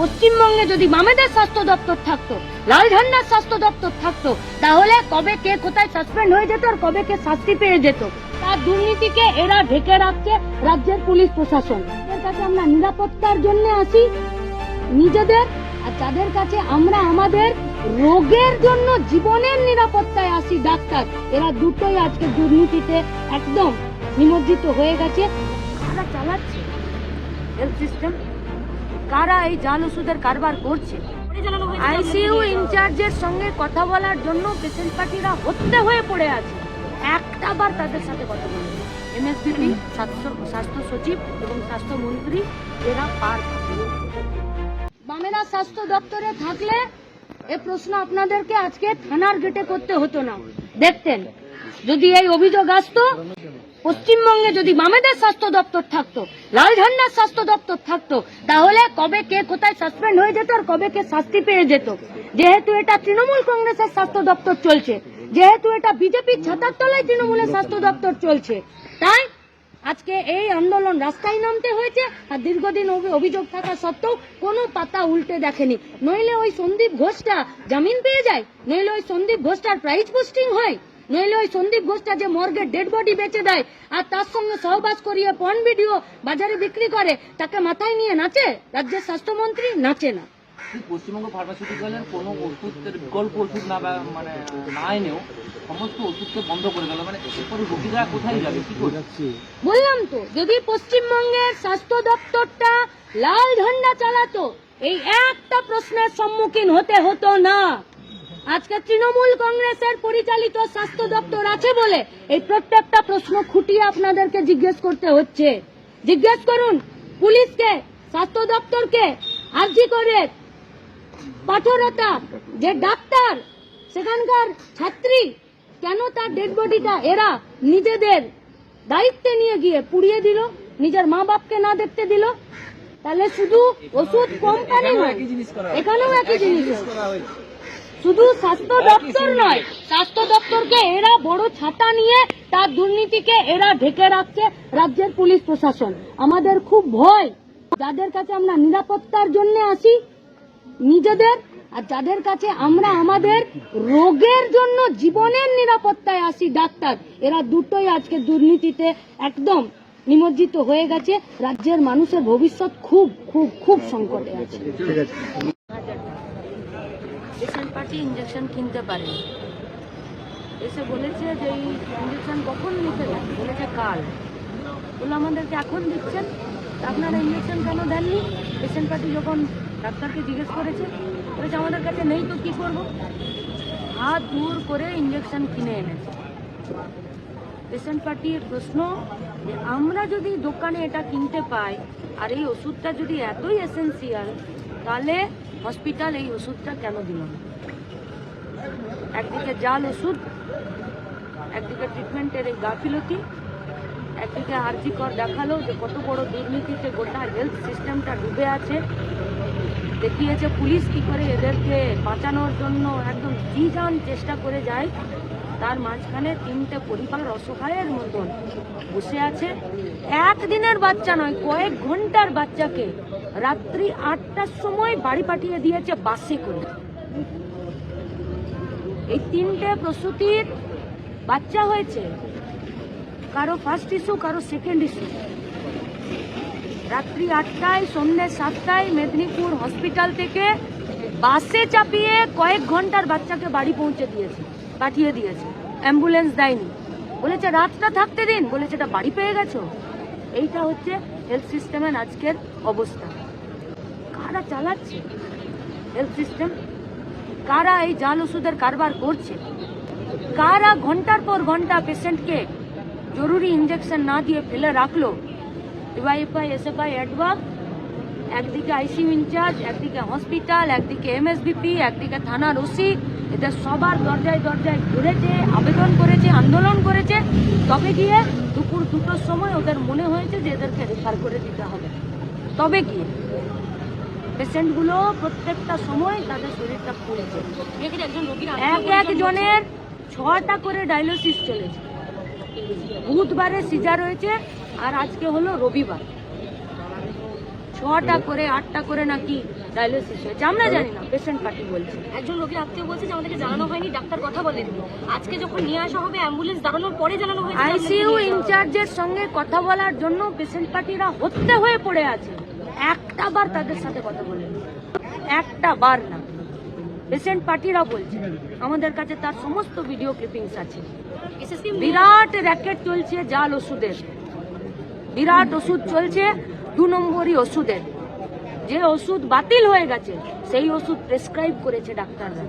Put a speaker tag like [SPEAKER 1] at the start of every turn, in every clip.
[SPEAKER 1] পশ্চিমবঙ্গে যদি বামেদের স্বাস্থ্য দপ্তর থাকতো লাল ঝান্ডার স্বাস্থ্য দপ্তর থাকতো, তাহলে কবে কে কোথায় সাসপেন্ড হয়ে যেত আর কবে কে শাস্তি পেয়ে যেত? তার দুর্নীতিকে এরা ঢেকে রাখছে রাজ্যের পুলিশ প্রশাসন। কাছে আমরা নিরাপত্তার জন্য আসি, নিজেদের আর যাদের কাছে আমরা আমাদের রোগের জন্য জীবনের নিরাপত্তায় আসি, ডাক্তার, এরা দুটোই আজকে দুর্নীতিতে একদম নিমজ্জিত হয়ে গেছে। কারা চালাচ্ছে। হেলথ সিস্টেম কারা এই জাল ওষুধের কারবার করছে? আইসিইউ ইনচার্জের সঙ্গে কথা বলার জন্য পেশেন্ট পার্টিরা হত্যা হয়ে পড়ে আছে। একটা বার তাদের সাথে কথা বলে এমএসবিপি, স্বাস্থ্য স্বাস্থ্য সচিব এবং স্বাস্থ্যমন্ত্রী এরা পার বামেরা স্বাস্থ্য দপ্তরে থাকলে এ প্রশ্ন আপনাদেরকে আজকে থানার গেটে করতে হতো না। দেখতেন, যদি এই অভিযোগ আসতো পশ্চিমবঙ্গে যদি বামেদের স্বাস্থ্য দপ্তর থাকতো লাল ঝান্ডার স্বাস্থ্য দপ্তর থাকতো, তাহলে কবে কে কোথায় সাসপেন্ড হয়ে যেত আর কবে কে শাস্তি পেয়ে যেত? যেহেতু এটা তৃণমূল কংগ্রেসের স্বাস্থ্য দপ্তর চলছে, যেহেতু এটা বিজেপির ছাতার তলায় তৃণমূলের স্বাস্থ্য দপ্তর চলছে, তাই আজকে এই আন্দোলন রাস্তায় নামতে হয়েছে আর দীর্ঘদিন অভিযোগ থাকা সত্ত্বেও কোনো পাতা উল্টে দেখেনি। নইলে ওই সন্দীপ ঘোষটা জামিন পেয়ে যায়, নইলে ওই সন্দীপ ঘোষটার প্রাইজ পোস্টিং হয়। নইলে ওই সন্দীপ ঘোষটা যে মর্গে ডেড বডি বেচে দেয় আর তার সঙ্গে সহবাস করিয়ে পন ভিডিও বাজারে বিক্রি করে তাকে মাথায় নিয়ে নাচে? রাজ্যের স্বাস্থ্যমন্ত্রী নাচে না।
[SPEAKER 2] পশ্চিমবঙ্গ ফার্মাসিউটিক্যালের কোনো ওষুধের বিকল্প ওষুধ না মানে না এনেও সমস্ত ওষুধকে বন্ধ করে দিল মানে এরপরে রোগীরা কোথায় যাবে? কি করে
[SPEAKER 1] বললাম তো যদি পশ্চিমবঙ্গের স্বাস্থ্য দপ্তরটা লাল ঝান্ডা চালাতো এই একটা প্রশ্নের সম্মুখীন হতে হতো না। আজকে তৃণমূল কংগ্রেসের পরিচালিত স্বাস্থ্য দপ্তর আছে বলে এই প্রত্যেকটা প্রশ্ন খুঁটিয়ে আপনাদেরকে জিজ্ঞেস করতে হচ্ছে জিজ্ঞেস করুন, পুলিশকে, স্বাস্থ্য দপ্তরকে, আর্জি করে পাথরতা যে ডাক্তার, সেখানকার ছাত্রী, কেন তার ডেড বডিটা এরা নিজেদের দায়িত্বে নিয়ে গিয়ে পুড়িয়ে দিল, নিজের মা বাপকে না দেখতে দিল তাহলে শুধু ওষুধ কোম্পানি এখানেও একই জিনিস। শুধু স্বাস্থ্য দপ্তর নয়, স্বাস্থ্য দপ্তরকে এরা বড় ছাতা নিয়ে তার দুর্নীতিকে এরা ঢেকে রাখছে রাজ্যের পুলিশ প্রশাসন। আমাদের খুব ভয়, যাদের কাছে আমরা নিরাপত্তার জন্য আসি, নিজেদের, আর যাদের কাছে আমরা আমাদের রোগের জন্য জীবনের নিরাপত্তায় আসি, ডাক্তার, এরা দুটোই আজকে দুর্নীতিতে একদম নিমজ্জিত হয়ে গেছে। রাজ্যের মানুষের ভবিষ্যৎ খুব খুব খুব সংকটে আছে। পার্টি ইঞ্জেকশন কিনতে পারে এসে বলেছে যে এই ইঞ্জেকশন কখন নিতে বলেছে কাল। বলে আমাদেরকে এখন দিচ্ছেন। আপনারা ইঞ্জেকশন কেন দেননি? পেশেন্ট পার্টি যখন ডাক্তারকে জিজ্ঞেস করেছে, বলেছে, আমাদের কাছে নেই তো কী করব? হাত দূর করে ইঞ্জেকশন কিনে এনেছে। পেশেন্ট পার্টির প্রশ্ন যে, আমরা যদি দোকানে এটা কিনতে পাই আর এই ওষুধটা যদি এতই এসেন্সিয়াল তাহলে হসপিটাল এই ওষুধটা কেন দিল না? একদিকে জাল ওষুধ, একদিকে ট্রিটমেন্টের এই গাফিলতি, একদিকে আর্জিকর দেখাল যে কত বড় দুর্নীতিতে গোটা হেলথ সিস্টেমটা ডুবে আছে। দেখিয়েছে পুলিশ কি করে এদেরকে বাঁচানোর জন্য একদম জি যান চেষ্টা করে যায়। তার মাঝখানে তিনটে পরিবার অসহায়ের মতন বসে আছে। একদিনের বাচ্চা নয়, কয়েক ঘণ্টার বাচ্চাকে রাত্রি আটটার সময় বাড়ি পাঠিয়ে দিয়েছে বাসে করে। এই তিনটে প্রসূতির বাচ্চা হয়েছে। কারও ফার্স্ট ইস্যু কারও সেকেন্ড ইস্যু রাত্রি আটটায়, সন্ধ্যে সাতটায় মেদিনীপুর হসপিটাল থেকে বাসে চাপিয়ে কয়েক ঘণ্টার বাচ্চাকে বাড়ি পৌঁছে দিয়েছে, পাঠিয়ে দিয়েছে। অ্যাম্বুলেন্স দেয়নি। বলেছে, রাতটা থাকতে দিন। বলেছে, এটা বাড়ি পেয়ে গেছো? এইটা হচ্ছে হেলথ সিস্টেমের আজকের অবস্থা। কারা চালাচ্ছে হেলথ সিস্টেম কারা এই জাল ওষুধের কারবার করছে? কারা ঘণ্টার পর ঘণ্টা পেশেন্টকে জরুরি ইঞ্জেকশন না দিয়ে ফেলে রাখল? ডিওয়াইফআই এসএফআই অ্যাডভাব একদিকে আইসিইউ ইনচার্জ একদিকে হসপিটাল একদিকে এমএসবিপি একদিকে থানার ওসি এদের সবার দরজায় দরজায় ঘুরেছে, আবেদন করেছে, আন্দোলন করেছে। তবে গিয়ে দুপুর দুটোর সময় ওদের মনে হয়েছে যে এদেরকে রেফার করে দিতে হবে। তবে গিয়ে পেশেন্টগুলো প্রত্যেকটা সময় তাদের শরীরটা ফুলছে এক একজনের ছটা করে ডায়ালিসিস চলেছে। বুধবারে সিজার হয়েছে আর আজকে হলো রবিবার। ছটা করে আটটা করে নাকি ডায়ালিসিস হয়েছে। আমরা জানি না পেশেন্ট পার্টি বলছে।
[SPEAKER 3] একজন লোকের আত্মীয় বলছে যে আমাদেরকে জানানো হয়নি ডাক্তার কথা বলেনি। আজকে যখন নিয়ে আসা হবে অ্যাম্বুলেন্স দাঁড়ানোর পরে জানানো হয়েছে
[SPEAKER 1] আইসিইউ। ইনচার্জের সঙ্গে কথা বলার জন্য পেশেন্ট পার্টিরা হত্যা হয়ে পড়ে আছে। একটা বার তাদের সাথে কথা বলেন একটা বার না। পেশেন্ট পার্টিরা বলছে, আমাদের কাছে তার সমস্ত ভিডিও ক্লিপিংস আছে। বিরাট র্যাকেট চলছে জাল ওষুধের। বিরাট ওষুধ চলছে, দু নম্বরই ওষুধের। যে ওষুধ বাতিল হয়ে গেছে, সেই ওষুধ প্রেসক্রাইব করেছে ডাক্তাররা।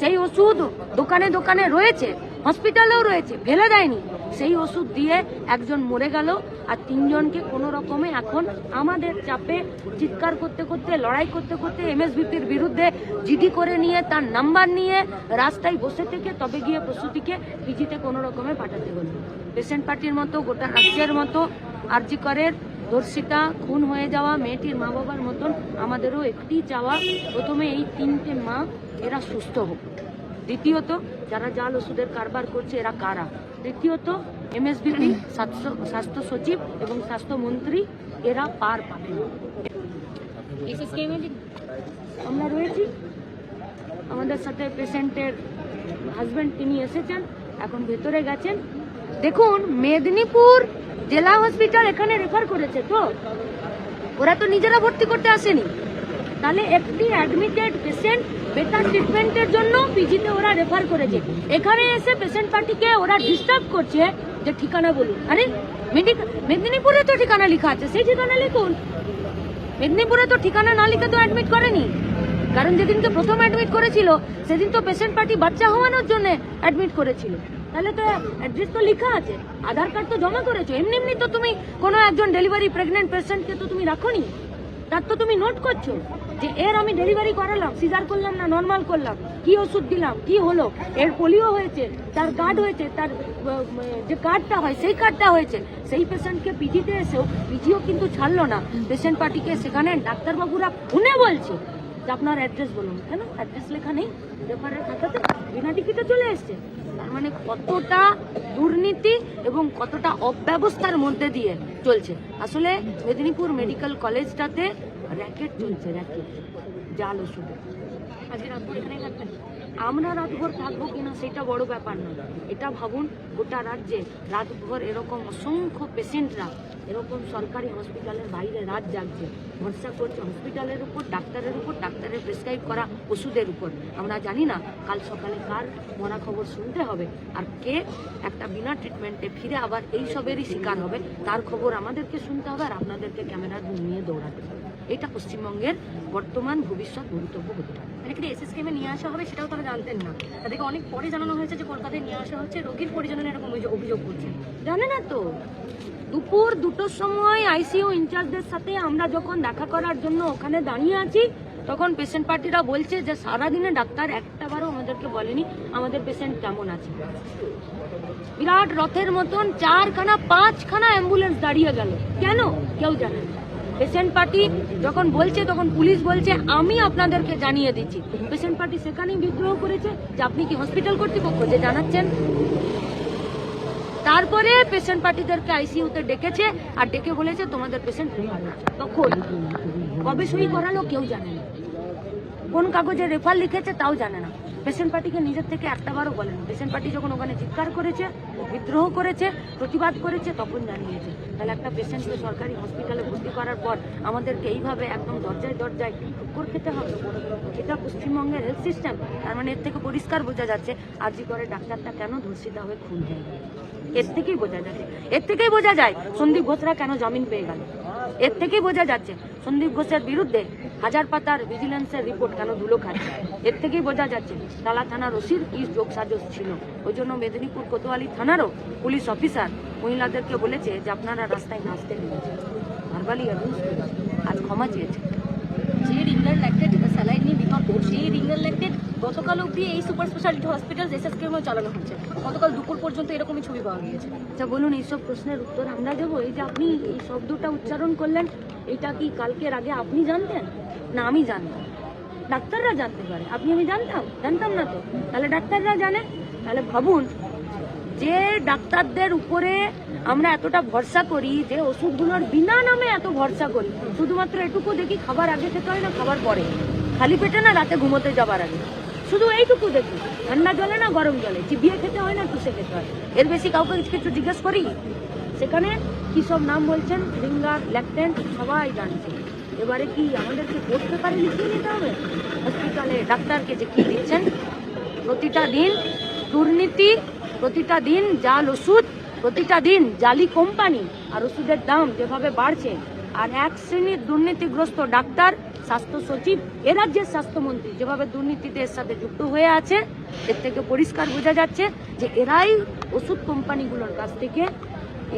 [SPEAKER 1] সেই ওষুধ দোকানে দোকানে রয়েছে হসপিটালেও রয়েছে, ফেলে দেয়নি। সেই ওষুধ দিয়ে একজন মরে গেল আর তিনজনকে কোনো রকমে এখন আমাদের চাপে চিৎকার করতে করতে, লড়াই করতে করতে এমএসভিপির বিরুদ্ধে জিডি করে নিয়ে, তার নাম্বার নিয়ে রাস্তায় বসে থেকে তবে গিয়ে প্রসূতিকে পিজিতে কোনো রকমে পাঠাতে হলো। পেশেন্ট পার্টির মতো, গোটা রাজ্যের মতো আরজি করের ধর্ষিতা খুন হয়ে যাওয়া মেয়েটির মা বাবার মতন আমাদেরও একটি চাওয়া। প্রথমে এই তিনটে মা এরা সুস্থ হোক। দ্বিতীয়ত যারা জাল ওষুধের কারবার করছে এরা কারা? তৃতীয়ত এমএসবিপি স্বাস্থ্য স্বাস্থ্য সচিব এবং স্বাস্থ্যমন্ত্রী এরা পার পাবে আমরা রয়েছি। আমাদের সাথে পেশেন্টের হাজব্যান্ড তিনি এসেছেন এখন ভেতরে গেছেন। দেখুন মেদিনীপুর জেলা হসপিটাল এখানে রেফার করেছে তো? ওরা তো নিজেরা ভর্তি করতে আসেনি। তাহলে একটি অ্যাডমিটেড পেশেন্ট বেটার ট্রিটমেন্টের জন্য পিজিতে ওরা রেফার করেছে। এখানে এসে পেশেন্ট পার্টিকে ওরা ডিস্টার্ব করছে যে ঠিকানা বলুন। আরে মেদিনীপুরে তো ঠিকানা লেখা আছে। সেই ঠিকানা লিখুন। মেদিনীপুরে তো ঠিকানা না লিখে তো অ্যাডমিট করেনি। কারণ যেদিন তো প্রথম অ্যাডমিট করেছিল, সেদিন তো পেশেন্ট পার্টি বাচ্চা হওয়ানোর জন্য অ্যাডমিট করেছিল। তাহলে তো অ্যাড্রেস তো লেখা আছে, আধার কার্ড তো জমা করেছ। এমনি এমনি তো তুমি কোনো একজন ডেলিভারি প্রেগনেন্ট পেশেন্টকে তো তুমি রাখোনি। তার তো তুমি নোট করছ যে, এর আমি ডেলিভারি করালাম সিজার করলাম না নর্মাল করলাম। কি ওষুধ দিলাম, কি হলো? এর পোলিও হয়েছে, তার কার্ড হয়েছে, তার যে কার্ডটা হয়, সেই কার্ডটা হয়েছে। সেই পেশেন্টকে পিজিতে এসেও পিজিও কিন্তু ছাড়লো না। পেশেন্ট পার্টিকে সেখানে ডাক্তারবাবুরা ফোনে বলছে। আপনার অ্যাড্রেস বলুন। কেন? অ্যাড্রেস লেখা নেই? রেফারের খাতাতে বিনা টিকিটে চলে এসছে। তার মানে কতটা দুর্নীতি এবং কতটা অব্যবস্থার মধ্যে দিয়ে চলছে। আসলে মেদিনীপুর মেডিকেল কলেজটাতে র্যাকেট চলছে র্যাকেট জাল ওষুধ
[SPEAKER 3] আজকে থাকবেন।
[SPEAKER 1] আমরা রাতভর থাকব কিনা সেটা বড় ব্যাপার না এটা ভাবুন, গোটা রাজ্যে রাতভর এরকম অসংখ্য পেশেন্টরা এরকম সরকারি হসপিটালের বাইরে রাত জাগছে। ভরসা করছে হসপিটালের উপর, ডাক্তারের উপর, ডাক্তারের প্রেসক্রাইব করা ওষুধের উপর। আমরা জানি না কাল সকালে কার মরা খবর শুনতে হবে আর কে একটা বিনা ট্রিটমেন্টে ফিরে আবার এই সবেরই শিকার হবে, তার খবর আমাদেরকে শুনতে হবে আর আপনাদেরকে ক্যামেরা নিয়ে দৌড়াতে হবে। এটা পশ্চিমবঙ্গের বর্তমান ভবিষ্যৎ ভবিতব্য হতে পারে।
[SPEAKER 3] মানে কি এসএসকেম এ নিয়ে আসা হবে সেটাও তারা জানতেন না। তাদেরকে অনেক পরে জানানো হয়েছে যে কলকাতায় নিয়ে আসা হচ্ছে, রোগীর পরিজনের এরকম অভিযোগ করছে।
[SPEAKER 1] জানে না তো? দুপুর দুটোর সময় আইসিইউ ইনচার্জদের সাথে আমরা যখন দেখা করার জন্য ওখানে দাঁড়িয়ে আছি, তখন পেশেন্ট পার্টিরা বলছে যে সারাদিনে ডাক্তার একটাবারও আমাদেরকে বলেনি, আমাদের পেশেন্ট কেমন আছে। বিরাট রথের মতন চারখানা, পাঁচখানা অ্যাম্বুলেন্স দাঁড়িয়ে গেল। কেন? কেউ জানে না। পেশেন্ট পার্টি যখন বলছে, তখন পুলিশ বলছে, আমি আপনাদেরকে জানিয়ে দিচ্ছি। পেশেন্ট পার্টি সেখানেই বিদ্রোহ করেছে যে আপনি কি হসপিটাল কর্তৃপক্ষ যে জানাচ্ছেন? তারপরে পেশেন্ট পার্টিদেরকে আইসিইউতে ডেকেছে আর ডেকে বলেছে, তোমাদের পেশেন্ট তখন কবে সই করালো কেউ জানে না। কোন কাগজে রেফার লিখেছে তাও জানে না। পেশেন্ট পার্টিকে নিজের থেকে একটাবারও বলেন। পেশেন্ট পার্টি যখন ওখানে চিৎকার করেছে, বিদ্রোহ করেছে, প্রতিবাদ করেছে, তখন জানিয়েছে। তাহলে একটা পেশেন্টকে সরকারি হসপিটালে ভর্তি করার পর আমাদেরকে এইভাবে একদম দরজায় দরজায় ঠুক্কর খেতে হবে। এটা পশ্চিমবঙ্গের হেলথ সিস্টেম তার মানে এর থেকে পরিষ্কার বোঝা যাচ্ছে আরজি করে ডাক্তারটা কেন ধর্ষিতা হয়ে খুন হয়ে এর থেকেই বোঝা যাচ্ছে এর থেকেই বোঝা যায় সন্দীপ ঘোষরা কেন জামিন পেয়ে গেল। এর থেকেই বোঝা যাচ্ছে সন্দীপ ঘোষের বিরুদ্ধে হাজার পাতার ভিজিলেন্সের রিপোর্ট কেন ধুলো খাচ্ছে। এর থেকেই বোঝা যাচ্ছে তালা থানার ওসির কি যোগ সাজস ছিল। ওই জন্য মেদিনীপুর কোতোয়ালি থানারও পুলিশ অফিসার মহিলাদেরকে বলেছে যে আপনারা রাস্তায় নাচতে নিয়েছেন ভারবালি আজ ক্ষমা চেয়েছে।
[SPEAKER 3] রিঙ্গার ল্যাক্টেড গতকাল অবধি এই সুপার স্পেশালিটি হসপিটাল এসএসকেম চালানো হচ্ছে গতকাল দুপুর পর্যন্ত এরকমই ছবি পাওয়া গিয়েছে।
[SPEAKER 1] আচ্ছা বলুন, এইসব প্রশ্নের উত্তর আমরা দেবো। এই যে আপনি এই শব্দটা উচ্চারণ করলেন, এটা কি কালকের আগে আপনি জানতেন? না, আমি জানতাম। ডাক্তাররা জানতে পারে। আপনি, আমি জানতাম? জানতাম না তো। তাহলে ডাক্তাররা জানে। তাহলে ভাবুন, যে ডাক্তারদের উপরে আমরা এতটা ভরসা করি, যে ওষুধগুলোর বিনা নামে এত ভরসা করি, শুধুমাত্র এটুকু দেখি খাবার আগে খেতে হয় না, খাবার পরে। খালি পেটে না রাতে ঘুমোতে যাবার আগে। শুধু এইটুকু দেখি, ঠান্ডা জলে না গরম জলে? চিবিয়ে খেতে হয় না, কিসে খেতে হয়? এর বেশি কাউকে কিছু জিজ্ঞেস করি? সেখানে কি সব নাম বলছেন? রিঙ্গার ল্যাকটেন্ট সবাই জানছে। এবারে কি আমাদেরকে কোর্ট পেপারে লিখিয়ে নিতে হবে? হসপিটালে ডাক্তারকে যে কি দিচ্ছেন? প্রতিটা দিন দুর্নীতি, প্রতিটা দিন জাল ওষুধ, প্রতিটা দিন জালি কোম্পানি, আর ওষুধের দাম যেভাবে বাড়ছে আর এক শ্রেণির দুর্নীতিগ্রস্ত ডাক্তার, স্বাস্থ্য সচিব, এ রাজ্যের স্বাস্থ্যমন্ত্রী যেভাবে দুর্নীতিতে এর সাথে যুক্ত হয়ে আছে, এর থেকে পরিষ্কার বোঝা যাচ্ছে যে এরাই ওষুধ কোম্পানিগুলোর কাছ থেকে,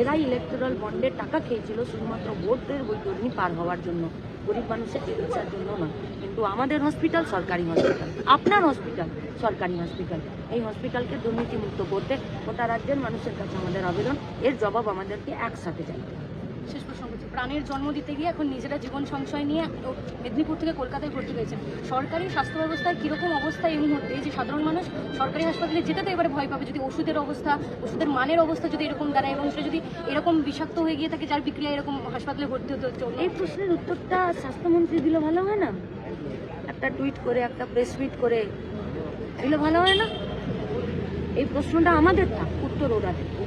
[SPEAKER 1] এরাই ইলেকট্রাল বন্ডের টাকা খেয়েছিল শুধুমাত্র ভোটের বৈতরণী পার হওয়ার জন্য, গরিব মানুষের চিকিৎসার জন্য নয় কিন্তু আমাদের হসপিটাল সরকারি হসপিটাল আপনার হসপিটাল সরকারি হসপিটাল এই হসপিটালকে দুর্নীতিমুক্ত করতে গোটা রাজ্যের মানুষের কাছে আমাদের আবেদন, এর জবাব আমাদেরকে একসাথে জানতে হবে।
[SPEAKER 3] প্রাণের জন্ম দিতে গিয়ে এখন নিজেরা জীবন সংশয় নিয়ে মেদিনীপুর থেকে কলকাতায় ভর্তি হয়েছেন। সরকারি স্বাস্থ্য ব্যবস্থার কীরকম অবস্থা এই মুহূর্তে? যে সাধারণ মানুষ সরকারি হাসপাতালে যেতে তো এবারে ভয় পাবে। যদি ওষুধের অবস্থা, ওষুধের মানের অবস্থা যদি এরকম দাঁড়ায় এবং সেটা যদি এরকম বিষাক্ত হয়ে গিয়ে থাকে যার বিক্রিয়া এরকম হাসপাতালে ভর্তি হতে হচ্ছে
[SPEAKER 1] এই প্রশ্নের উত্তরটা স্বাস্থ্যমন্ত্রী দিলে ভালো হয় না? একটা টুইট করে, একটা প্রেস টুইট করে দিলে ভালো হয় না? এই প্রশ্নটা আমাদের থাক, উত্তর ওরা দেবে।